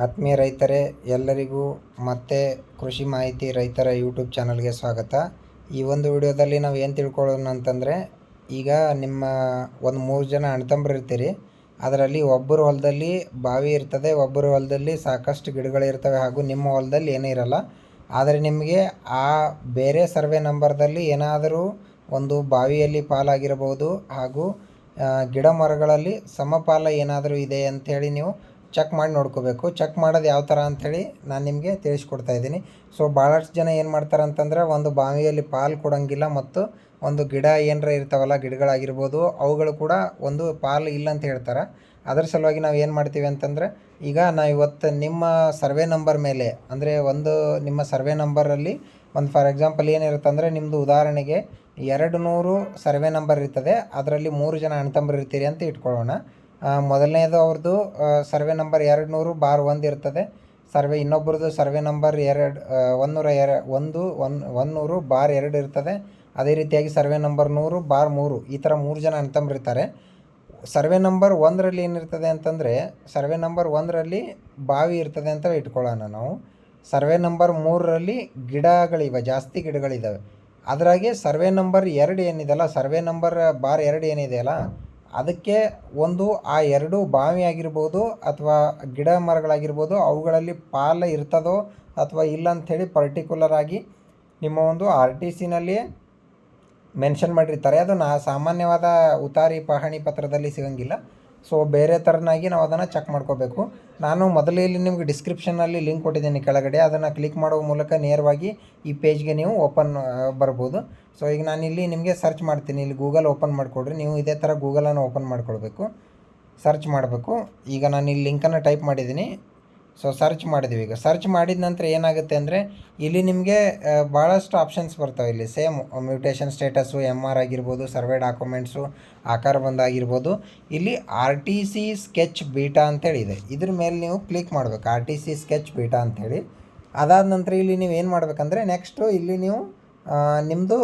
ಆತ್ಮೀಯ ರೈತರೇ, ಎಲ್ಲರಿಗೂ ಮತ್ತೆ ಕೃಷಿ ಮಾಹಿತಿ ರೈತರ ಯೂಟ್ಯೂಬ್ ಚಾನಲ್ಗೆ ಸ್ವಾಗತ. ಈ ಒಂದು ವಿಡಿಯೋದಲ್ಲಿ ನಾವು ಏನು ತಿಳ್ಕೊಳ್ಳೋಣ ಅಂತಂದರೆ, ಈಗ ನಿಮ್ಮ ಒಂದು ಮೂರು ಜನ ಅಣ್ತಂಬ್ರು ಇರ್ತೀರಿ ಅದರಲ್ಲಿ ಒಬ್ಬರ ಹೊಲದಲ್ಲಿ ಬಾವಿ ಇರ್ತದೆ, ಒಬ್ಬರು ಹೊಲದಲ್ಲಿ ಸಾಕಷ್ಟು ಗಿಡಗಳಿರ್ತವೆ ಹಾಗೂ ನಿಮ್ಮ ಹೊಲದಲ್ಲಿ ಏನೂ ಇರಲ್ಲ. ಆದರೆ ನಿಮಗೆ ಆ ಬೇರೆ ಸರ್ವೆ ನಂಬರ್ದಲ್ಲಿ ಏನಾದರೂ ಒಂದು ಬಾವಿಯಲ್ಲಿ ಪಾಲಾಗಿರಬಹುದು ಹಾಗೂ ಗಿಡ ಮರಗಳಲ್ಲಿ ಸಮಪಾಲ ಏನಾದರೂ ಇದೆ ಅಂಥೇಳಿ ನೀವು ಚೆಕ್ ಮಾಡಿ ನೋಡ್ಕೋಬೇಕು. ಚೆಕ್ ಮಾಡೋದು ಯಾವ ಥರ ಅಂಥೇಳಿ ನಾನು ನಿಮಗೆ ತಿಳಿಸ್ಕೊಡ್ತಾ ಇದ್ದೀನಿ. ಸೊ ಭಾಳಷ್ಟು ಜನ ಏನು ಮಾಡ್ತಾರೆ ಅಂತಂದ್ರೆ ಒಂದು ಬಾವಿಯಲ್ಲಿ ಪಾಲು ಕೊಡೋಂಗಿಲ್ಲ ಮತ್ತು ಒಂದು ಗಿಡ ಏನರ ಇರ್ತಾವಲ್ಲ, ಗಿಡಗಳಾಗಿರ್ಬೋದು, ಅವುಗಳು ಕೂಡ ಒಂದು ಪಾಲು ಇಲ್ಲ ಅಂತ ಹೇಳ್ತಾರೆ. ಅದರ ಸಲುವಾಗಿ ನಾವು ಏನು ಮಾಡ್ತೀವಿ ಅಂತಂದರೆ, ಈಗ ನಾ ಇವತ್ತು ನಿಮ್ಮ ಸರ್ವೆ ನಂಬರ್ ಮೇಲೆ, ಅಂದರೆ ಒಂದು ನಿಮ್ಮ ಸರ್ವೆ ನಂಬರಲ್ಲಿ ಒಂದು ಫಾರ್ ಎಕ್ಸಾಂಪಲ್ ಏನಿರುತ್ತೆ ಅಂದರೆ ನಿಮ್ಮದು ಉದಾಹರಣೆಗೆ ಎರಡು ನೂರು ಸರ್ವೆ ನಂಬರ್ ಇರ್ತದೆ. ಅದರಲ್ಲಿ ಮೂರು ಜನ ಅಣ್ತಂಬರು ಇರ್ತೀರಿ ಅಂತ ಇಟ್ಕೊಳ್ಳೋಣ. ಮೊದಲನೇದು ಅವ್ರದ್ದು ಸರ್ವೆ ನಂಬರ್ ಎರಡು ನೂರು ಬಾರ್ ಒಂದು ಇರ್ತದೆ. ಸರ್ವೆ ಇನ್ನೊಬ್ರದ್ದು ಸರ್ವೆ ನಂಬರ್ ಎರಡು ಒಂದೂರ ಎರ, ಒಂದು, ಒನ್ ಒಂದೂರು ಬಾರ್ ಎರಡು ಇರ್ತದೆ. ಅದೇ ರೀತಿಯಾಗಿ ಸರ್ವೆ ನಂಬರ್ ನೂರು, ಬಾರ್ ಮೂರು, ಈ ಥರ ಮೂರು ಜನ ಅಂತಂಬಿರ್ತಾರೆ. ಸರ್ವೆ ನಂಬರ್ ಒಂದರಲ್ಲಿ ಏನಿರ್ತದೆ ಅಂತಂದರೆ, ಸರ್ವೆ ನಂಬರ್ ಒಂದರಲ್ಲಿ ಬಾವಿ ಇರ್ತದೆ ಅಂತ ಇಟ್ಕೊಳ್ಳೋಣ ನಾವು. ಸರ್ವೆ ನಂಬರ್ ಮೂರರಲ್ಲಿ ಗಿಡಗಳಿವೆ, ಜಾಸ್ತಿ ಗಿಡಗಳಿದ್ದಾವೆ ಅದರಾಗೆ ಸರ್ವೆ ನಂಬರ್ ಎರಡು ಏನಿದೆಯಲ್ಲ ಸರ್ವೆ ನಂಬರ್ ಬಾರ್ ಎರಡು ಏನಿದೆಯಲ್ಲ ಅದಕ್ಕೆ ಒಂದು ಆ ಎರಡು ಬಾವಿ ಆಗಿರ್ಬೋದು ಅಥವಾ ಗಿಡ ಮರಗಳಾಗಿರ್ಬೋದು ಅವುಗಳಲ್ಲಿ ಪಾಲು ಇರ್ತದೋ ಅಥವಾ ಇಲ್ಲ ಅಂಥೇಳಿ ಪರ್ಟಿಕ್ಯುಲರ್ ಆಗಿ ನಿಮ್ಮ ಒಂದು ಆರ್ ಟಿ ಸಿನಲ್ಲಿ ಮೆನ್ಷನ್ ಮಾಡಿರ್ತಾರೆ. ಅದು ನಾ ಸಾಮಾನ್ಯವಾದ ಉತಾರಿ ಪಹಣಿ ಪತ್ರದಲ್ಲಿ ಸಿಗಂಗಿಲ್ಲ. ಸೊ ಬೇರೆ ಥರನಾಗಿ ನಾವು ಅದನ್ನು ಚೆಕ್ ಮಾಡ್ಕೋಬೇಕು. ನಾನು ಮೊದಲೇ ಇಲ್ಲಿ ನಿಮ್ಗೆ ಡಿಸ್ಕ್ರಿಪ್ಷನಲ್ಲಿ ಲಿಂಕ್ ಕೊಟ್ಟಿದ್ದೀನಿ ಕೆಳಗಡೆ. ಅದನ್ನು ಕ್ಲಿಕ್ ಮಾಡುವ ಮೂಲಕ ನೇರವಾಗಿ ಈ ಪೇಜ್ಗೆ ನೀವು ಓಪನ್ ಬರ್ಬೋದು. ಸೊ ಈಗ ನಾನು ಇಲ್ಲಿ ನಿಮಗೆ ಸರ್ಚ್ ಮಾಡ್ತೀನಿ. ಇಲ್ಲಿ ಗೂಗಲ್ ಓಪನ್ ಮಾಡಿಕೊಡ್ರಿ. ನೀವು ಇದೇ ಥರ ಗೂಗಲನ್ನು ಓಪನ್ ಮಾಡ್ಕೊಳ್ಬೇಕು. ಸರ್ಚ್ ಮಾಡಬೇಕು. ಈಗ ನಾನು ಇಲ್ಲಿ ಲಿಂಕನ್ನು ಟೈಪ್ ಮಾಡಿದ್ದೀನಿ. ಸೊ ಸರ್ಚ್ ಮಾಡಿದ್ವಿ. ಈಗ ಸರ್ಚ್ ಮಾಡಿದ ನಂತರ ಏನಾಗುತ್ತೆ ಅಂದರೆ, ಇಲ್ಲಿ ನಿಮಗೆ ಭಾಳಷ್ಟು ಆಪ್ಷನ್ಸ್ ಬರ್ತಾವೆ. ಇಲ್ಲಿ same mutation status M R ಆಗಿರ್ಬೋದು ಸರ್ವೆ ಡಾಕ್ಯುಮೆಂಟ್ಸು ಆಕಾರ ಬಂದಾಗಿರ್ಬೋದು ಇಲ್ಲಿ R T C sketch beta ಅಂತೇಳಿ ಇದೆ. ಇದ್ರ ಮೇಲೆ ನೀವು ಕ್ಲಿಕ್ ಮಾಡಬೇಕು. R T C sketch beta ಅಂಥೇಳಿ ಅದಾದ ನಂತರ ಇಲ್ಲಿ ನೀವು ಏನು ಮಾಡಬೇಕಂದ್ರೆ ನೆಕ್ಸ್ಟು ಇಲ್ಲಿ ನೀವು ನಿಮ್ಮದು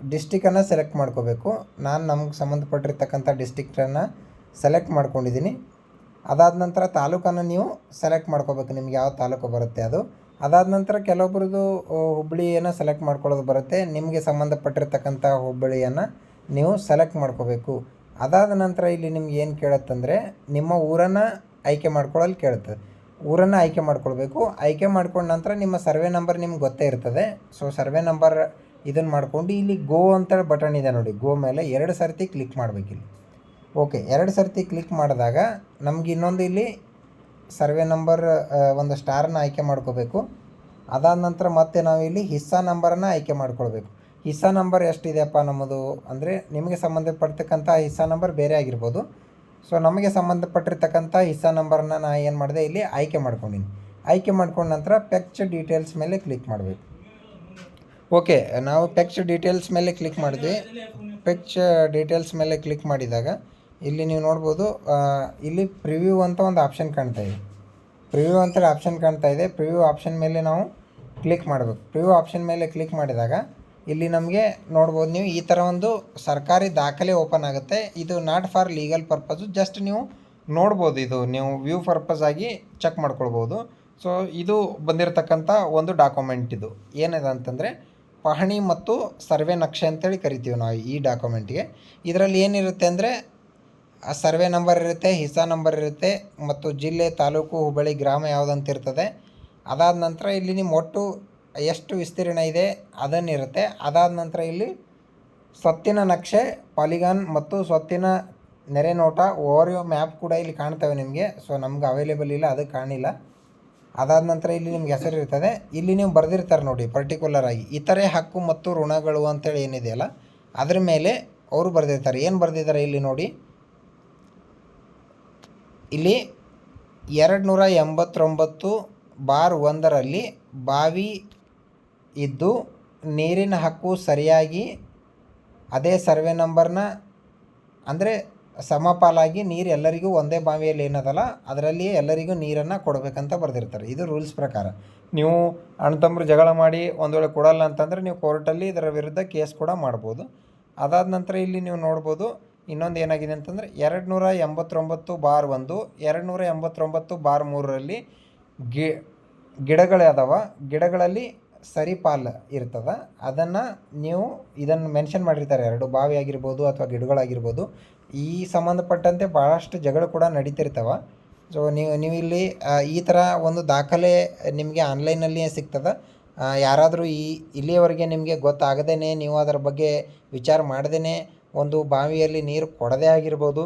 ಡಿಸ್ಟಿಕನ್ನು ಸೆಲೆಕ್ಟ್ ಮಾಡ್ಕೋಬೇಕು. ನಾನು ನಮ್ಗೆ ಸಂಬಂಧಪಟ್ಟಿರ್ತಕ್ಕಂಥ ಡಿಸ್ಟಿಕ್ಟನ್ನು ಸೆಲೆಕ್ಟ್ ಮಾಡ್ಕೊಂಡಿದ್ದೀನಿ ಅದಾದ ನಂತರ ತಾಲೂಕನ್ನು ನೀವು ಸೆಲೆಕ್ಟ್ ಮಾಡ್ಕೋಬೇಕು. ನಿಮ್ಗೆ ಯಾವ ತಾಲೂಕು ಬರುತ್ತೆ ಅದು. ಅದಾದ ನಂತರ ಕೆಲವೊಬ್ರದ್ದು ಹುಬ್ಬಳ್ಳಿಯನ್ನು ಸೆಲೆಕ್ಟ್ ಮಾಡ್ಕೊಳ್ಳೋದು ಬರುತ್ತೆ. ನಿಮಗೆ ಸಂಬಂಧಪಟ್ಟಿರ್ತಕ್ಕಂಥ ಹುಬ್ಬಳ್ಳಿಯನ್ನು ನೀವು ಸೆಲೆಕ್ಟ್ ಮಾಡ್ಕೋಬೇಕು. ಅದಾದ ನಂತರ ಇಲ್ಲಿ ನಿಮ್ಗೆ ಏನು ಕೇಳುತ್ತಂದರೆ, ನಿಮ್ಮ ಊರನ್ನು ಆಯ್ಕೆ ಮಾಡ್ಕೊಳ್ಳಲು ಕೇಳುತ್ತೆ. ಊರನ್ನು ಆಯ್ಕೆ ಮಾಡ್ಕೊಳ್ಬೇಕು. ಆಯ್ಕೆ ಮಾಡ್ಕೊಂಡ ನಂತರ ನಿಮ್ಮ ಸರ್ವೆ ನಂಬರ್ ನಿಮ್ಗೆ ಗೊತ್ತೇ ಇರ್ತದೆ. ಸೊ ಸರ್ವೆ ನಂಬರ್ ಇದನ್ನು ಮಾಡ್ಕೊಂಡು ಇಲ್ಲಿ ಗೋ ಅಂತೇಳಿ ಬಟನ್ ಇದೆ ನೋಡಿ. ಗೋ ಮೇಲೆ ಎರಡು ಸರ್ತಿ ಕ್ಲಿಕ್ ಮಾಡ್ಬೇಕಿಲ್ಲಿ. ಓಕೆ, ಎರಡು ಸರ್ತಿ ಕ್ಲಿಕ್ ಮಾಡಿದಾಗ ನಮ್ಗೆ ಇನ್ನೊಂದು ಇಲ್ಲಿ ಸರ್ವೆ ನಂಬರ್ ಒಂದು ಸ್ಟಾರನ್ನ ಆಯ್ಕೆ ಮಾಡ್ಕೋಬೇಕು. ಅದಾದ ನಂತರ ಮತ್ತೆ ನಾವು ಇಲ್ಲಿ ಹಿಸ್ಸಾ ನಂಬರನ್ನು ಆಯ್ಕೆ ಮಾಡ್ಕೊಳ್ಬೇಕು. ಹಿಸ್ಸಾ ನಂಬರ್ ಎಷ್ಟಿದೆಯಪ್ಪ ನಮ್ಮದು? ಅಂದರೆ ನಿಮಗೆ ಸಂಬಂಧಪಡ್ತಕ್ಕಂಥ ಹಿಸ್ಸಾ ನಂಬರ್ ಬೇರೆ ಆಗಿರ್ಬೋದು. ಸೊ ನಮಗೆ ಸಂಬಂಧಪಟ್ಟಿರ್ತಕ್ಕಂಥ ಹಿಸ್ಸಾ ನಂಬರನ್ನ ನಾನು ಏನು ಮಾಡಿದೆ, ಇಲ್ಲಿ ಆಯ್ಕೆ ಮಾಡ್ಕೊಂಡಿನಿ. ಆಯ್ಕೆ ಮಾಡ್ಕೊಂಡ ನಂತರ ಪೆಕ್ಚ್ ಡೀಟೇಲ್ಸ್ ಮೇಲೆ ಕ್ಲಿಕ್ ಮಾಡಬೇಕು. ಓಕೆ, ನಾವು ಪೆಕ್ಚ್ ಡೀಟೇಲ್ಸ್ ಮೇಲೆ ಕ್ಲಿಕ್ ಮಾಡಿದ್ವಿ. ಪೆಕ್ಚ್ ಡೀಟೇಲ್ಸ್ ಮೇಲೆ ಕ್ಲಿಕ್ ಮಾಡಿದಾಗ ಇಲ್ಲಿ ನೀವು ನೋಡ್ಬೋದು ಇಲ್ಲಿ ಪ್ರಿವ್ಯೂ ಅಂತ ಒಂದು ಆಪ್ಷನ್ ಕಾಣ್ತಾ ಇದೆ. ಪ್ರಿವ್ಯೂ ಅಂತೇಳಿ ಆಪ್ಷನ್ ಕಾಣ್ತಾ ಇದೆ. ಪ್ರಿವ್ಯೂ ಆಪ್ಷನ್ ಮೇಲೆ ನಾವು ಕ್ಲಿಕ್ ಮಾಡಬೇಕು. ಪ್ರಿವ್ಯೂ ಆಪ್ಷನ್ ಮೇಲೆ ಕ್ಲಿಕ್ ಮಾಡಿದಾಗ ಇಲ್ಲಿ ನಮಗೆ ನೋಡ್ಬೋದು ನೀವು ಈ ಥರ ಒಂದು ಸರ್ಕಾರಿ ದಾಖಲೆ ಓಪನ್ ಆಗುತ್ತೆ. ಇದು not for legal purpose just ನೀವು ನೋಡ್ಬೋದು ಇದು. ನೀವು ವ್ಯೂ ಪರ್ಪಸ್ ಆಗಿ ಚೆಕ್ ಮಾಡ್ಕೊಳ್ಬೋದು. ಸೊ ಇದು ಬಂದಿರತಕ್ಕಂಥ ಒಂದು ಡಾಕ್ಯುಮೆಂಟ್ ಇದು. ಏನಿದೆ ಅಂತಂದರೆ, ಪಹಣಿ ಮತ್ತು ಸರ್ವೆ ನಕ್ಷೆ ಅಂತೇಳಿ ಕರಿತೀವಿ ನಾವು ಈ ಡಾಕ್ಯುಮೆಂಟ್ಗೆ ಇದರಲ್ಲಿ ಏನಿರುತ್ತೆ ಅಂದರೆ ಆ ಸರ್ವೆ ನಂಬರ್ ಇರುತ್ತೆ ಹಿಸಾ ನಂಬರ್ ಇರುತ್ತೆ ಮತ್ತು ಜಿಲ್ಲೆ, ತಾಲೂಕು, ಹುಬ್ಬಳ್ಳಿ, ಗ್ರಾಮ ಯಾವುದಂತ ಇರ್ತದೆ ಅದಾದ ನಂತರ ಇಲ್ಲಿ ನಿಮ್ಮ ಒಟ್ಟು ಎಷ್ಟು ವಿಸ್ತೀರ್ಣ ಇದೆ ಅದನ್ನಿರುತ್ತೆ. ಅದಾದ ನಂತರ ಇಲ್ಲಿ ಸ್ವತ್ತಿನ ನಕ್ಷೆ ಪಾಲಿಗಾನ್ ಮತ್ತು ಸ್ವತ್ತಿನ ನೆರೆ ನೋಟ ಓವರ್ಯೋ ಮ್ಯಾಪ್ ಕೂಡ ಇಲ್ಲಿ ಕಾಣ್ತವೆ ನಿಮಗೆ. ಸೊ ನಮ್ಗೆ ಅವೈಲೇಬಲ್ ಇಲ್ಲ, ಅದು ಕಾಣಿಲ್ಲ ಅದಾದ ನಂತರ ಇಲ್ಲಿ ನಿಮ್ಗೆ ಹೆಸರು ಇರ್ತದೆ. ಇಲ್ಲಿ ನೀವು ಬರೆದಿರ್ತಾರೆ ನೋಡಿ ಪರ್ಟಿಕ್ಯುಲರ್ ಆಗಿ. ಇತರೆ ಹಕ್ಕು ಮತ್ತು ಋಣಗಳು ಅಂತೇಳಿ ಏನಿದೆಯಲ್ಲ, ಅದ್ರ ಮೇಲೆ ಅವರು ಬರೆದಿರ್ತಾರೆ. ಏನು ಬರೆದಿದ್ದಾರೆ ಇಲ್ಲಿ ನೋಡಿ? ಇಲ್ಲಿ ಎರಡು ನೂರ ಎಂಬತ್ತೊಂಬತ್ತು ಬಾರ್ ಒಂದರಲ್ಲಿ ಬಾವಿ ಇದ್ದು ನೀರಿನ ಹಕ್ಕು ಸರಿಯಾಗಿ ಅದೇ ಸರ್ವೆ ನಂಬರ್ನ ಅಂದರೆ ಸಮಪಾಲಾಗಿ ನೀರು ಎಲ್ಲರಿಗೂ ಒಂದೇ ಬಾವಿಯಲ್ಲಿ ಏನದಲ್ಲ ಅದರಲ್ಲಿ ಎಲ್ಲರಿಗೂ ನೀರನ್ನು ಕೊಡಬೇಕಂತ ಬರೆದಿರ್ತಾರೆ. ಇದು ರೂಲ್ಸ್ ಪ್ರಕಾರ. ನೀವು ಅಣ್ಣತಮ್ಮರು ಜಗಳ ಮಾಡಿ ಒಂದು ವೇಳೆ ಕೊಡಲ್ಲ ಅಂತಂದರೆ ನೀವು ಕೋರ್ಟಲ್ಲಿ ಇದರ ವಿರುದ್ಧ ಕೇಸ್ ಕೂಡ ಮಾಡ್ಬೋದು. ಅದಾದ ನಂತರ ಇಲ್ಲಿ ನೀವು ನೋಡ್ಬೋದು ಇನ್ನೊಂದು ಏನಾಗಿದೆ ಅಂತಂದರೆ ಎರಡು ನೂರ ಎಂಬತ್ತೊಂಬತ್ತು ಬಾರ್ ಒಂದು ಎರಡು ನೂರ ಎಂಬತ್ತೊಂಬತ್ತು ಬಾರ್ ಮೂರರಲ್ಲಿ ಗಿ, ಗಿಡಗಳು ಅದಾವ. ಗಿಡಗಳಲ್ಲಿ ಸರಿ ಇರ್ತದ ಇರ್ತದೆ. ಅದನ್ನು ನೀವು ಇದನ್ನು ಮೆನ್ಷನ್ ಮಾಡಿರ್ತಾರೆ. ಎರಡು ಬಾವಿ ಆಗಿರ್ಬೋದು ಅಥವಾ ಗಿಡಗಳಾಗಿರ್ಬೋದು. ಈ ಸಂಬಂಧಪಟ್ಟಂತೆ ಭಾಳಷ್ಟು ಜಗಳ ಕೂಡ ನಡೀತಿರ್ತಾವೆ. ಸೊ ನೀವು ನೀವು ಇಲ್ಲಿ ಈ ಥರ ಒಂದು ದಾಖಲೆ ನಿಮಗೆ ಆನ್ಲೈನಲ್ಲಿಯೇ ಸಿಗ್ತದೆ. ಯಾರಾದರೂ ಈ, ಇಲ್ಲಿಯವರೆಗೆ ನಿಮಗೆ ಗೊತ್ತಾಗದೇ ನೀವು ಅದರ ಬಗ್ಗೆ ವಿಚಾರ ಮಾಡದೇ ಒಂದು ಬಾವಿಯಲ್ಲಿ ನೀರು ಕೊಡದೇ ಆಗಿರ್ಬೋದು.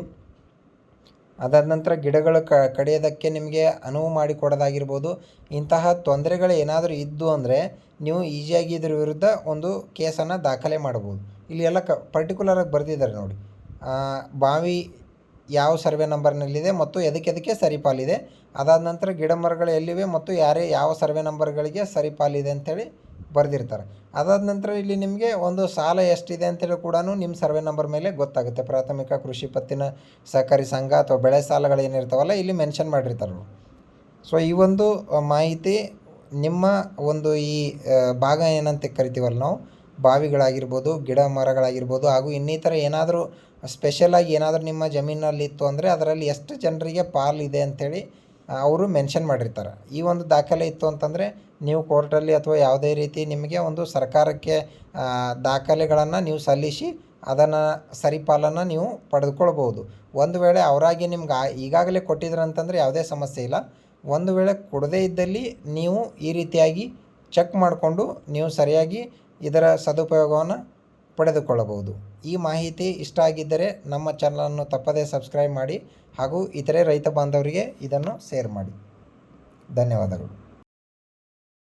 ಅದಾದ ನಂತರ ಗಿಡಗಳು ಕಡಿಯೋದಕ್ಕೆ ನಿಮಗೆ ಅನುವು ಮಾಡಿಕೊಡೋದಾಗಿರ್ಬೋದು ಇಂತಹ ತೊಂದರೆಗಳು ಏನಾದರೂ ಇದ್ದು ಅಂದರೆ ನೀವು ಈಸಿಯಾಗಿ ಇದ್ರ ವಿರುದ್ಧ ಒಂದು ಕೇಸನ್ನು ದಾಖಲೆ ಮಾಡ್ಬೋದು. ಇಲ್ಲಿ ಎಲ್ಲ ಕ ಪರ್ಟಿಕ್ಯುಲರಾಗಿ ಬರೆದಿದ್ದಾರೆ ನೋಡಿ. ಬಾವಿ ಯಾವ ಸರ್ವೆ ನಂಬರ್ನಲ್ಲಿದೆ ಮತ್ತು ಎದಕ್ಕೆ ಎದಕ್ಕೆ ಸರಿಪಾಲಿದೆ. ಅದಾದ ನಂತರ ಗಿಡ ಮರಗಳು ಎಲ್ಲಿವೆ ಮತ್ತು ಯಾರೇ, ಯಾವ ಸರ್ವೆ ನಂಬರ್ಗಳಿಗೆ ಸರಿಪಾಲಿದೆ ಅಂತೇಳಿ ಬರೆದಿರ್ತಾರೆ. ಅದಾದ ನಂತರ ಇಲ್ಲಿ ನಿಮಗೆ ಒಂದು ಸಾಲ ಎಷ್ಟಿದೆ ಅಂತೇಳಿ ಕೂಡ ನಿಮ್ಮ ಸರ್ವೆ ನಂಬರ್ ಮೇಲೆ ಗೊತ್ತಾಗುತ್ತೆ. ಪ್ರಾಥಮಿಕ ಕೃಷಿ ಪತ್ತಿನ ಸಹಕಾರಿ ಸಂಘ ಅಥವಾ ಬೆಳೆ ಸಾಲಗಳು ಏನಿರ್ತಾವಲ್ಲ ಇಲ್ಲಿ ಮೆನ್ಷನ್ ಮಾಡಿರ್ತಾರೆ. ಸೊ ಈ ಒಂದು ಮಾಹಿತಿ ನಿಮ್ಮ ಒಂದು ಈ ಭಾಗ ಏನಂತ ಕರಿತೀವಲ್ಲ ನಾವು? ಬಾವಿಗಳಾಗಿರ್ಬೋದು, ಗಿಡ ಮರಗಳಾಗಿರ್ಬೋದು, ಹಾಗೂ ಇನ್ನಿತರ ಏನಾದರೂ ಸ್ಪೆಷಲಾಗಿ ಏನಾದರೂ ನಿಮ್ಮ ಜಮೀನಲ್ಲಿ ಇತ್ತು ಅಂದರೆ ಅದರಲ್ಲಿ ಎಷ್ಟು ಜನರಿಗೆ ಪಾಲಿದೆ ಅಂಥೇಳಿ ಅವರು ಮೆನ್ಷನ್ ಮಾಡಿರ್ತಾರೆ. ಈ ಒಂದು ದಾಖಲೆ ಇತ್ತು ಅಂತಂದರೆ ನೀವು ಕೋರ್ಟಲ್ಲಿ ಅಥವಾ ಯಾವುದೇ ರೀತಿ ನಿಮಗೆ ಒಂದು ಸರ್ಕಾರಕ್ಕೆ ದಾಖಲೆಗಳನ್ನು ನೀವು ಸಲ್ಲಿಸಿ ಅದನ್ನು ಸರಿಪಾಲನ್ನು ನೀವು ಪಡೆದುಕೊಳ್ಬೋದು ಒಂದು ವೇಳೆ ಅವರಾಗಿ ನಿಮ್ಗೆ ಈಗಾಗಲೇ ಕೊಟ್ಟಿದ್ರು ಅಂತಂದರೆ ಯಾವುದೇ ಸಮಸ್ಯೆ ಇಲ್ಲ. ಒಂದು ವೇಳೆ ಕೊಡದೇ ಇದ್ದಲ್ಲಿ ನೀವು ಈ ರೀತಿಯಾಗಿ ಚೆಕ್ ಮಾಡಿಕೊಂಡು ನೀವು ಸರಿಯಾಗಿ ಇದರ ಸದುಪಯೋಗವನ್ನು ಪಡೆದುಕೊಳ್ಳಬಹುದು. ಈ ಮಾಹಿತಿ ಇಷ್ಟ ಆಗಿದ್ದರೆ ನಮ್ಮ ಚಾನಲನ್ನು ತಪ್ಪದೇ ಸಬ್ಸ್ಕ್ರೈಬ್ ಮಾಡಿ ಹಾಗೂ ಇತರೆ ರೈತ ಬಾಂಧವರಿಗೆ ಇದನ್ನು ಶೇರ್ ಮಾಡಿ. ಧನ್ಯವಾದಗಳು.